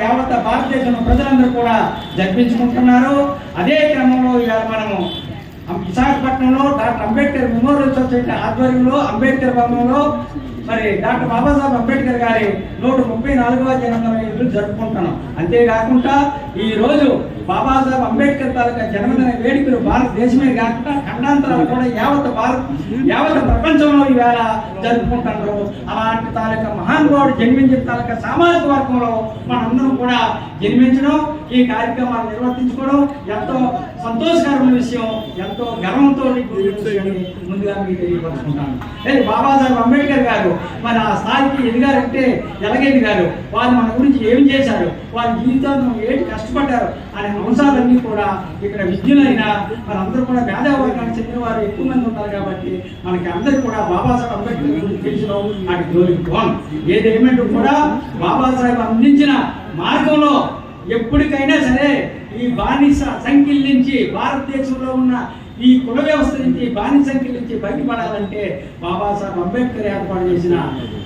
యావత్ భారతదేశంలో ప్రజలందరూ కూడా జరిపించుకుంటున్నారు అదే క్రమంలో ఇవాళ మనము విశాఖపట్నంలో డాక్టర్ అంబేద్కర్ మెమోరియల్ సొసైటీ ఆధ్వర్యంలో అంబేద్కర్ భవనంలో మరి డాక్టర్ బాబాసాహెబ్ అంబేద్కర్ గారి నూట ముప్పై నాలుగవ జన్మదిన జరుపుకుంటున్నాం. అంతేకాకుండా ఈ రోజు బాబాసాహెబ్ అంబేద్కర్ తాలూకా జన్మదిన వేడుకలు భారతదేశమే కాకుండా ఖండాంతరాలు కూడా యావత్ భారత్ యావత్ ప్రపంచంలో ఈవేళ జరుపుకుంటున్నారు అలాంటి తాలూకా మహానుభావుడు జన్మించిన తాలూకా సామాజిక వర్గంలో మనందరం కూడా జన్మించడం ఈ కార్యక్రమాన్ని నిర్వర్తించుకోవడం ఎంతో సంతోషకరమైన విషయం ఎంతో గర్వంతో ముందుగా మీకు తెలియపరుచుకుంటాను. బాబాసాహెబ్ అంబేద్కర్ గారు మరి ఆ స్థాయికి ఎదిగారంటే ఎలాగెదిగారు వాళ్ళు మన గురించి ఏం చేశారు? వాళ్ళ జీవితాలను ఏంటి కష్టపడ్డారు? అనే అంశాలన్నీ కూడా ఇక్కడ విద్యులైనా మనందరూ కూడా పేద వర్గానికి చెందిన వారు ఎక్కువ మంది ఉన్నారు కాబట్టి మనకి అందరూ కూడా బాబాసాహెబ్ అంబేద్కర్ గురించి తెలిసిన నాకు జోలికి పోను. ఏదేమంటూ కూడా బాబాసాహెబ్ అందించిన మార్గంలో ఎప్పటికైనా సరే ఈ బానిస సంఖ్యల నుంచి భారతదేశంలో ఉన్న ఈ కుల వ్యవస్థ నుంచి బానిస సంఖ్యల నుంచి బయటపడాలంటే బాబాసాహెబ్ అంబేద్కర్ ఏర్పాటు చేసిన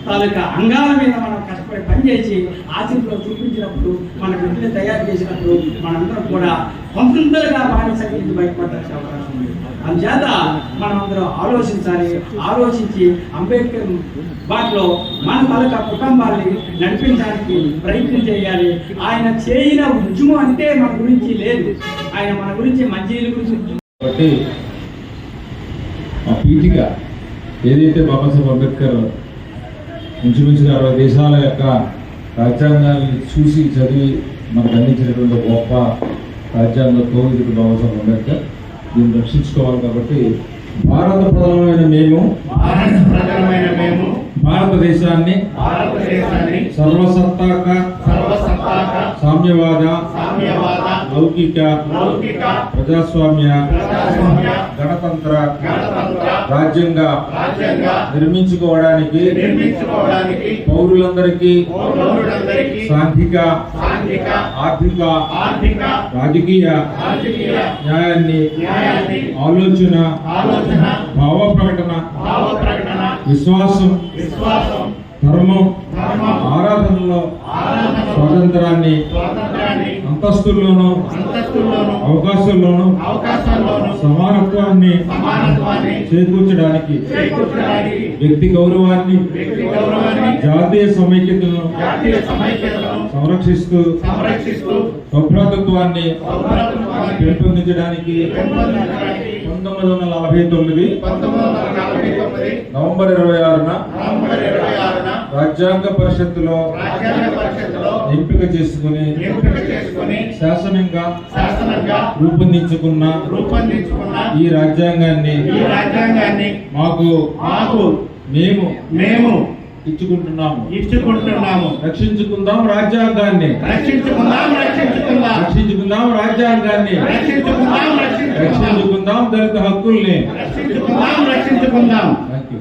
తాలూకా అంగాల మీద మనం కష్టపడి పనిచేసి ఆచరణలో చూపించినప్పుడు మన బిడ్డలు తయారు చేసినప్పుడు మనందరం కూడా కొంతగా బానిస సంఖ్య నుంచి బయటపడాల్సిన అవకాశం ఉంది. అందుచేత మనమందరం ఆలోచించాలి ఆలోచించి అంబేద్కర్ వాటిలో మన తాలూకా కుటుంబాన్ని నడిపించడానికి ప్రయత్నం చేయాలి. ఆయన చేయిన ఉద్యమం అంటే మన గురించి లేదు. ఆయన మన గురించి మంచి గురించి కాబట్టి ఆ పీఠిక ఏదైతే బాబాసాహెబ్ అంబేద్కర్ ఇంచుమించుగా అరవై దేశాల యొక్క రాజ్యాంగాన్ని చూసి చదివి మనకు అందించినటువంటి గొప్ప రాజ్యాంగ కోవిదుడు బాబాసాహెబ్ అంబేద్కర్. దీన్ని రక్షించుకోవాలి కాబట్టి భారత ప్రధానమైన మేము భారత ప్రజలమైన మేము భారతదేశాన్ని భారతదేశాన్ని సర్వసత్తాక సామ్యవాద లౌకిక ప్రజాస్వామ్య గణతంత్ర రాజ్యంగా నిర్మించుకోవడానికి పౌరులందరికీ సాంఘిక ఆర్థిక రాజకీయ న్యాయాన్ని ఆలోచన భావ ప్రకటన విశ్వాసం ధర్మం ఆరాధనలో ఆరాధన స్వాతంత్రాన్ని అంతస్తుల్లోనూ అవకాశాల్లోనూ సమానత్వాన్ని చేకూర్చడానికి వ్యక్తి గౌరవాన్ని జాతీయ సమైక్యతను సంరక్షిస్తూ సౌభ్రాతృత్వాన్ని పెంపొందించడానికి పంతొమ్మిది వందల నలభై తొమ్మిది నవంబర్ ఇరవై ఆరున రాజ్యాంగ పరిషత్తులో ఎంపిక చేసుకుని శాసనంగా శాసనంగా రూపొందించుకున్న ఈ రాజ్యాంగాన్ని మాకు మాకు మేము మేము ఇచ్చుకుంటున్నాము. ఇచ్చుకుంటున్నాము. రక్షించుకుందాం రాజ్యాంగాన్ని. రక్షించుకుందాం రక్షించుకుందాం. రక్షించుకుందాం రాజ్యాంగాన్ని. రక్షించుకుందాం రక్షించుకుందాం. రక్షించుకుందాం దళిత హక్కుల్ని. రక్షించుకుందాం రక్షించుకుందాం. Thank you